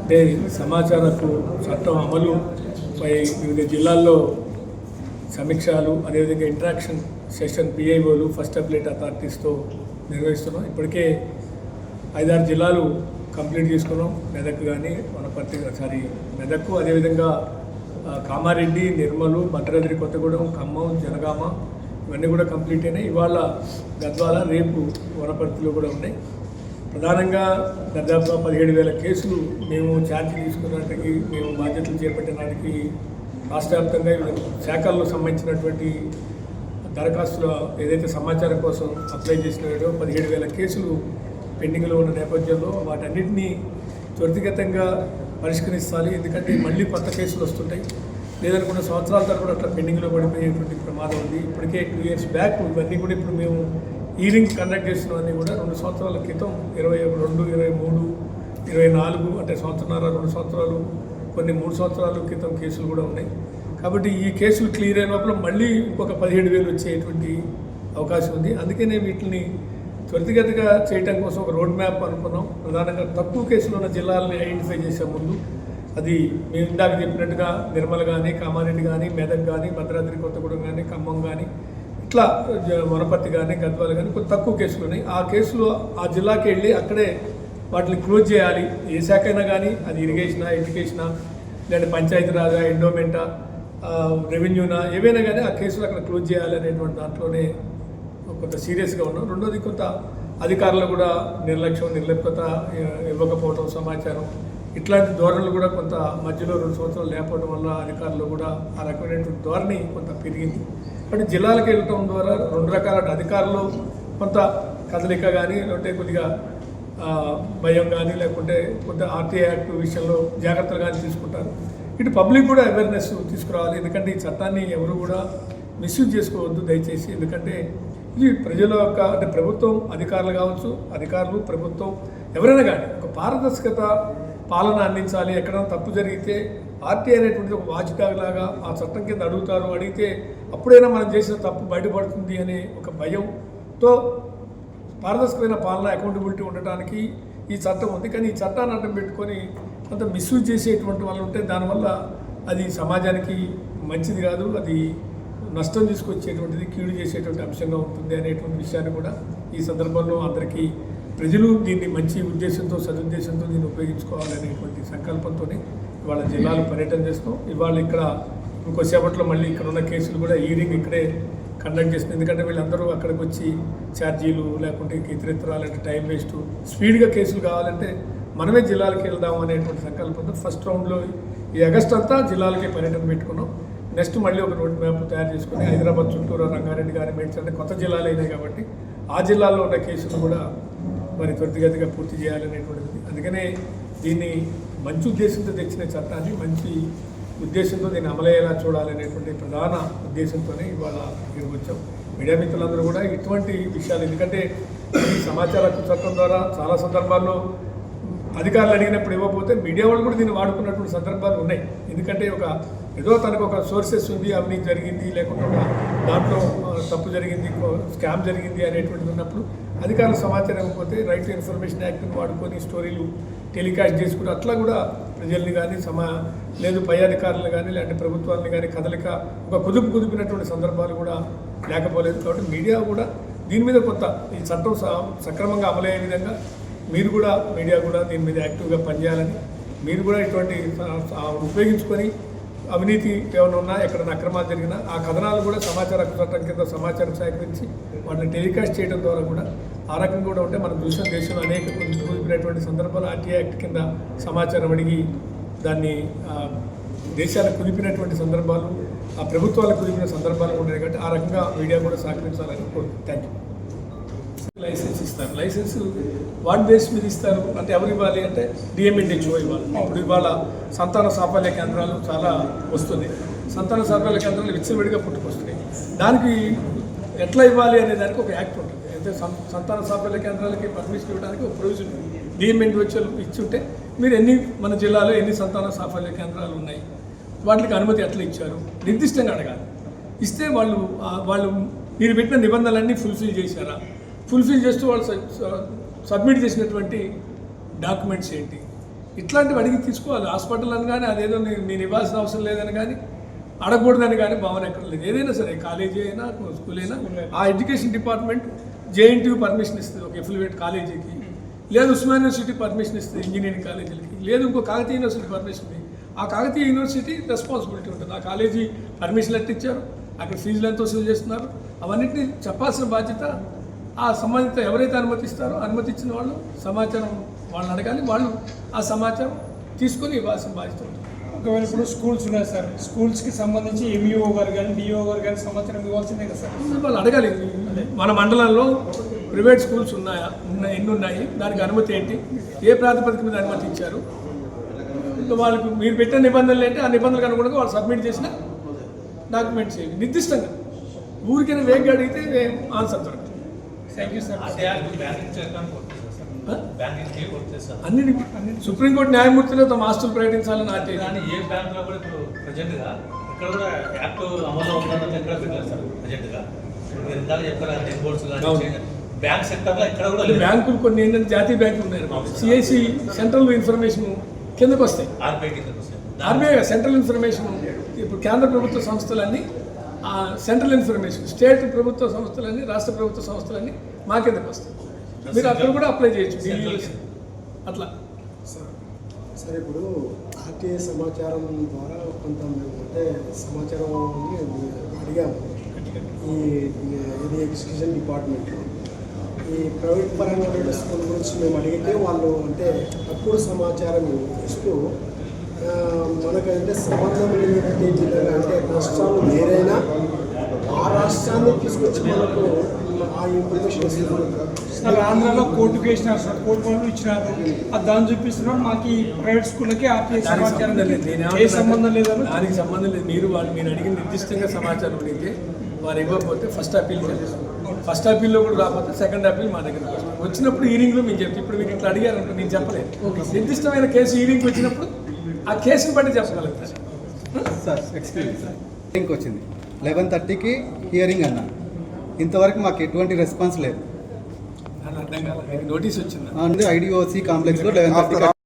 అంటే సమాచారపు చట్టం అమలుపై వివిధ జిల్లాల్లో సమీక్షలు అదేవిధంగా ఇంటరాక్షన్ సెషన్ పిఐఓలు ఫస్ట్ అప్లేట్ అథారిటీస్తో నిర్వహిస్తున్నాం. ఇప్పటికే ఐదారు జిల్లాలు కంప్లీట్ చేసుకున్నాం. మెదక్ కానీ వనపర్తి సారీ మెదక్ అదేవిధంగా కామారెడ్డి నిర్మలు భద్రాద్రి కొత్తగూడెం ఖమ్మం జనగామ ఇవన్నీ కూడా కంప్లీట్ అయినాయి. ఇవాళ గద్వాల రేపు వనపర్తిలో కూడా ఉన్నాయి. ప్రధానంగా దాదాపుగా పదిహేడు వేల కేసులు మేము ఛార్జీ తీసుకున్నటికి మేము బాధ్యతలు చేపట్టడానికి రాష్ట్ర వ్యాప్తంగా శాఖల్లో సంబంధించినటువంటి దరఖాస్తుల ఏదైతే సమాచారం కోసం అప్లై చేసినారో పదిహేడు వేల కేసులు పెండింగ్లో ఉన్న నేపథ్యంలో వాటన్నిటినీ త్వరితగతంగా పరిష్కరించాలి ఎందుకంటే మళ్ళీ కొత్త కేసులు వస్తుంటాయి. లేదనుకున్న సంవత్సరాల తరపున అట్లా పెండింగ్లో పడిపోయేటువంటి ప్రమాదం ఉంది. ఇప్పటికే టూ ఇయర్స్ బ్యాక్ ఇవన్నీ కూడా ఇప్పుడు మేము ఈరింగ్ కండక్ట్ చేసినవన్నీ కూడా రెండు సంవత్సరాల క్రితం ఇరవై రెండు ఇరవై మూడు ఇరవై నాలుగు అంటే సంవత్సరాల రెండు సంవత్సరాలు కొన్ని మూడు సంవత్సరాల క్రితం కేసులు కూడా ఉన్నాయి. కాబట్టి ఈ కేసులు క్లియర్ అయిన లోపల మళ్ళీ ఇంకొక పదిహేడు వేలు వచ్చేటువంటి అవకాశం ఉంది. అందుకనే వీటిని త్వరితగతిగా చేయటం కోసం ఒక రోడ్ మ్యాప్ అనుకున్నాం. ప్రధానంగా తక్కువ కేసులు ఉన్న జిల్లాలని ఐడెంటిఫై చేసే ముందు. అది మేము ఇందాక చెప్పినట్టుగా నిర్మల్ కానీ కామారెడ్డి కానీ మెదక్ కానీ భద్రాద్రి కొత్తగూడెం కానీ ఖమ్మం కానీ ఇట్లా వనపర్తి కానీ గద్వాలు కానీ కొంచెం తక్కువ కేసులు ఉన్నాయి. ఆ కేసులు ఆ జిల్లాకి వెళ్ళి అక్కడే వాటిని క్లోజ్ చేయాలి. ఏ శాఖ అయినా కానీ అది ఇరిగేషనా ఎడ్యుకేషనా లేదంటే పంచాయతీరాజా ఎండోమెంటా రెవెన్యూనా ఏవైనా కానీ ఆ కేసులు అక్కడ క్లోజ్ చేయాలి అనేటువంటి దాంట్లోనే కొంత సీరియస్గా ఉన్నాం. రెండోది కొంత అధికారులు కూడా నిర్లక్ష్యం నిర్లిప్త ఇవ్వకపోవటం ఇవ్వకపోవడం సమాచారం ఇట్లాంటి ధోరణులు కూడా కొంత మధ్యలో రెండు సంవత్సరాలు లేకపోవడం వల్ల అధికారులు కూడా ఆ రకమైనటువంటి ధోరణి కొంత పెరిగింది. అంటే జిల్లాలకు వెళ్ళటం ద్వారా రెండు రకాల అధికారులు కొంత కదలిక కానీ లేకుంటే కొద్దిగా భయం కానీ లేకుంటే కొంత ఆర్టీఐ యాక్ట్ విషయంలో జాగ్రత్తలు కానీ తీసుకుంటారు. ఇటు పబ్లిక్ కూడా అవేర్నెస్ తీసుకురావాలి. ఎందుకంటే ఈ చట్టాన్ని ఎవరు కూడా మిస్యూజ్ చేసుకోవద్దు దయచేసి. ఎందుకంటే ఇది ప్రజల యొక్క అంటే ప్రభుత్వం అధికారులు కావచ్చు అధికారులు ప్రభుత్వం ఎవరైనా కానీ ఒక పారదర్శకత పాలన అందించాలి. ఎక్కడైనా తప్పు జరిగితే పార్టీ అనేటువంటిది ఒక వాచ్ లాగా ఆ చట్టం కింద అడుగుతారు అడిగితే అప్పుడైనా మనం చేసిన తప్పు బయటపడుతుంది అనే ఒక భయంతో పారదర్శకమైన పాలన అకౌంటబిలిటీ ఉండటానికి ఈ చట్టం ఉంది. కానీ ఈ చట్టాన్ని అడ్డం పెట్టుకొని కొంత మిస్యూజ్ చేసేటువంటి వాళ్ళు ఉంటే దానివల్ల అది సమాజానికి మంచిది కాదు. అది నష్టం తీసుకొచ్చేటువంటిది కీడు చేసేటువంటి అంశంగా ఉంటుంది అనేటువంటి విషయాన్ని కూడా ఈ సందర్భంలో అందరికీ ప్రజలు దీన్ని మంచి ఉద్దేశంతో సదుద్దేశంతో దీన్ని ఉపయోగించుకోవాలనేటువంటి సంకల్పంతోనే ఇవాళ జిల్లాలో పర్యటన చేస్తున్నాం. ఇవాళ ఇక్కడ ఇంకోసేపట్లో మళ్ళీ ఇక్కడ ఉన్న కేసులు కూడా ఈరింగ్ ఇక్కడే కండక్ట్ చేస్తుంది ఎందుకంటే వీళ్ళందరూ అక్కడికి వచ్చి ఛార్జీలు లేకుంటే ఇతరితరాలంటే టైం వేస్ట్ స్పీడ్గా కేసులు కావాలంటే మనమే జిల్లాలకు వెళ్దాం అనేటువంటి సంకల్పంతో ఫస్ట్ రౌండ్లో ఈ ఆగస్ట్ అంతా జిల్లాలకే పర్యటన పెట్టుకున్నాం. నెక్స్ట్ మళ్ళీ ఒక రోడ్ మ్యాప్ తయారు చేసుకుని హైదరాబాద్ చుట్టూరు రంగారెడ్డి గారి మేడ్చల్ అంటే కొత్త జిల్లాలు అయినాయి కాబట్టి ఆ జిల్లాల్లో ఉన్న కేసులు కూడా మరి త్వరితగతిగా పూర్తి చేయాలనేటువంటిది. అందుకనే దీన్ని మంచి ఉద్దేశంతో తెచ్చిన చట్టాన్ని మంచి ఉద్దేశంతో దీన్ని అమలయ్యేలా చూడాలనేటువంటి ప్రధాన ఉద్దేశంతోనే ఇవాళ ఇక్కడికి వచ్చాం. మీడియా మిత్రులందరూ కూడా ఇటువంటి విషయాలు ఎందుకంటే ఈ సమాచార చట్టం ద్వారా చాలా సందర్భాల్లో అధికారులు అడిగినప్పుడు ఇవ్వకపోతే మీడియా వాళ్ళు కూడా దీన్ని వాడుకున్నటువంటి సందర్భాలు ఉన్నాయి. ఎందుకంటే ఒక ఏదో తనకు ఒక సోర్సెస్ ఉంది అవినీతి జరిగింది లేకుండా దాంట్లో తప్పు జరిగింది స్కామ్ జరిగింది అనేటువంటిది ఉన్నప్పుడు అధికారులు సమాచారం ఇవ్వకపోతే రైట్ టు ఇన్ఫర్మేషన్ యాక్ట్ని వాడుకొని స్టోరీలు టెలికాస్ట్ చేసుకుంటూ అట్లా కూడా ప్రజల్ని కానీ సమా లేదు పై అధికారులను కానీ లేదంటే ప్రభుత్వాన్ని కానీ కదలిక ఒక కుదుపు కుదిపినటువంటి సందర్భాలు కూడా లేకపోలేదు కాబట్టి మీడియా కూడా దీని మీద కొంత ఈ చట్టం స- సక్రమంగా అమలయ్యే విధంగా మీరు కూడా మీడియా కూడా దీని మీద యాక్టివ్గా పనిచేయాలని మీరు కూడా ఇటువంటి ఉపయోగించుకొని అవినీతి ఏమైనా ఉన్నా ఎక్కడైనా అక్రమాలు జరిగినా ఆ కథనాలు కూడా సమాచార చట్టం కింద సమాచారం సేకరించి వాటిని టెలికాస్ట్ చేయడం ద్వారా కూడా ఆ రకంగా కూడా ఉంటే మన చూసిన దేశంలో అనేక కుదిపినటువంటి సందర్భాలు ఆర్టీఐ యాక్ట్ కింద సమాచారం అడిగి దాన్ని దేశాలకు కుదిపినటువంటి సందర్భాలు ఆ ప్రభుత్వాలకు కుదిపిన సందర్భాలు ఉన్నాయి కాబట్టి ఆ రకంగా మీడియా కూడా సహకరించాలని కోరుతుంది థ్యాంక్ యూ లైసెన్స్ ఇస్తారు. లైసెన్స్ వాట్ బేస్ మీద ఇస్తారు. అంటే ఎవరు ఇవ్వాలి అంటే డిఎంఎన్హెచ్ఓ ఇవ్వాలి. ఇప్పుడు ఇవాళ సంతాన సాఫల్య కేంద్రాలు చాలా వస్తుంది సంతాన సాఫల్య కేంద్రాలు విచ్చలవిడిగా పుట్టుకొస్తున్నాయి. దానికి ఎట్లా ఇవ్వాలి అనే దానికి ఒక యాక్ట్ ఉంటుంది. అంటే సంతాన సాఫల్య కేంద్రాలకి పర్మిషన్ ఇవ్వడానికి ఒక ప్రొవిజన్ ఉంది. వచ్చి ఇచ్చుంటే మీరు ఎన్ని మన జిల్లాలో ఎన్ని సంతాన సాఫల్య కేంద్రాలు ఉన్నాయి? వాటికి అనుమతి ఎట్లా ఇచ్చారు? నిర్దిష్టంగా అడగాలి. ఇస్తే వాళ్ళు వాళ్ళు మీరు పెట్టిన నిబంధనలన్నీ ఫుల్ఫిల్ చేశారా? ఫుల్ఫిల్ చేస్తూ వాళ్ళు సబ్మిట్ చేసినటువంటి డాక్యుమెంట్స్ ఏంటి? ఇట్లాంటివి అడిగి తీసుకోవాలి. హాస్పిటల్ అని కానీ అదేదో నీ- మీరు ఇవ్వాల్సిన అవసరం లేదని కానీ అడగకూడదని కానీ భావన ఎక్కడ లేదు ఏదైనా సరే కాలేజీ అయినా స్కూల్ అయినా ఆ ఎడ్యుకేషన్ డిపార్ట్మెంట్ జేఎన్టీయూ పర్మిషన్ ఇస్తుంది ఒక ఎఫిలివేట్ కాలేజీకి లేదు ఉస్మాన్ యూనివర్సిటీ పర్మిషన్ ఇస్తుంది ఇంజనీరింగ్ కాలేజీలకి లేదు ఇంకో కాకతీయ యూనివర్సిటీ పర్మిషన్ ఉంది ఆ కాకతీయ యూనివర్సిటీ రెస్పాన్సిబిలిటీ ఉంటుంది. ఆ కాలేజీ పర్మిషన్ ఎట్ట ఇచ్చారు. అక్కడ ఫీజులు ఎంత వసూలు చేస్తున్నారు. అవన్నిటిని చెప్పాల్సిన బాధ్యత ఆ సంబంధిత ఎవరైతే అనుమతిస్తారో అనుమతించిన వాళ్ళు సమాచారం వాళ్ళని అడగాలి. వాళ్ళు ఆ సమాచారం తీసుకొని ఇవ్వాల్సిన బాధ్యత ఉంటుంది. ఒకవేళ ఇప్పుడు స్కూల్స్ ఉన్నాయి సార్. స్కూల్స్కి సంబంధించి ఎంఈఓ గారు కానీ డిఓ గారు కానీ సమాచారం ఇవ్వాల్సిందే కదా సార్. వాళ్ళు అడగాలి. మన మండలంలో ప్రైవేట్ స్కూల్స్ ఉన్నాయా? ఉన్నాయి ఎన్ని ఉన్నాయి? దానికి అనుమతి ఏంటి? ఏ ప్రాతిపదిక మీద అనుమతి ఇచ్చారు? ఇంకా వాళ్ళకు మీరు పెట్టిన నిబంధనలు ఏంటి? ఆ నిబంధనలకు అనుగుణంగా వాళ్ళు సబ్మిట్ చేసిన డాక్యుమెంట్స్ ఏవి నిర్దిష్టంగా. ఊరికైనా వేగ్గా అడిగితే ఆన్సర్ దొరకదు థ్యాంక్ యూ సార్ అన్ని సుప్రీంకోర్టు న్యాయమూర్తులు తమ ఆస్తులు ప్రకటించాలని ఆర్టీ కానీ ఏ బ్యాంక్లో కూడా ఇప్పుడు ప్రజెంట్గా ఇక్కడ కూడా యాక్ట్ అమల్లో ఉందన్నది ఎక్కడ పెట్టలేదు సార్ ప్రజెంట్గా మీరు ఇందాక చెప్పారు బ్యాంక్ సెక్టర్లో ఇక్కడ కూడా బ్యాంకులు కొన్ని ఏంటంటే జాతీయ బ్యాంకులు ఉన్నాయి. సిఐసి సెంట్రల్ ఇన్ఫర్మేషన్ కిందకు వస్తాయి. ఆర్బీఐ కింద వస్తాయి. ఆర్బీఐ సెంట్రల్ ఇన్ఫర్మేషన్ ఇప్పుడు కేంద్ర ప్రభుత్వ సంస్థలన్నీ సెంట్రల్ ఇన్ఫర్మేషన్ స్టేట్ ప్రభుత్వ సంస్థలన్నీ రాష్ట్ర ప్రభుత్వ సంస్థలన్నీ మా కిందకి వస్తాయి. మీరు అక్కడ కూడా అప్లై చేయొచ్చు. అట్లా. సరే ఇప్పుడు ఆర్టీఐ సమాచారం ద్వారా కొంత అంటే సమాచారం అడిగాము. ఈ ఇది ఎగ్జిక్యూషన్ డిపార్ట్మెంట్లో ఈ ప్రైవేట్ పరంగా స్కూల్ గురించి మేము అడిగితే వాళ్ళు అంటే తప్పుడు సమాచారం ఇస్తూ మనకంటే సంబంధం లేనటువంటి అంటే రాష్ట్రాలు వేరైనా ఆ రాష్ట్రాన్ని తీసుకొచ్చి మనకు సార్ ఆంధ్రాలో కోర్టు వేసినారు సార్. కోర్టు వాళ్ళు ఇచ్చినారు. అది దాన్ని చూపిస్తున్నారు మాకు ఈ ప్రైవేట్ స్కూళ్ళకి సంబంధం లేదు. ఏ సంబంధం లేదని దానికి సంబంధం లేదు. మీరు వాళ్ళు మీరు అడిగిన నిర్దిష్టంగా సమాచారం అడిగితే వారు ఇవ్వకపోతే ఫస్ట్ అప్పీల్ ఫస్ట్ అప్పీల్లో కూడా రాకపోతే సెకండ్ అప్పీల్ మా దగ్గర వచ్చినప్పుడు ఈరింగ్లో మేము చెప్తాం. ఇప్పుడు మీరు ఇట్లా అడిగారు నేను చెప్పలేదు నిర్దిష్టమైన కేసు ఈరింగ్కి వచ్చినప్పుడు ఆ కేసుని బట్టి చెప్పగలుగుతారు. Sir excuse sir. వచ్చింది. లెవెన్ థర్టీకి హియరింగ్ అన్న. ఇంతవరకు మాకు ఎటువంటి రెస్పాన్స్ లేదు. నోటీస్ వచ్చిందా? ఐడిఓసి కాంప్లెక్స్లో లెవెన్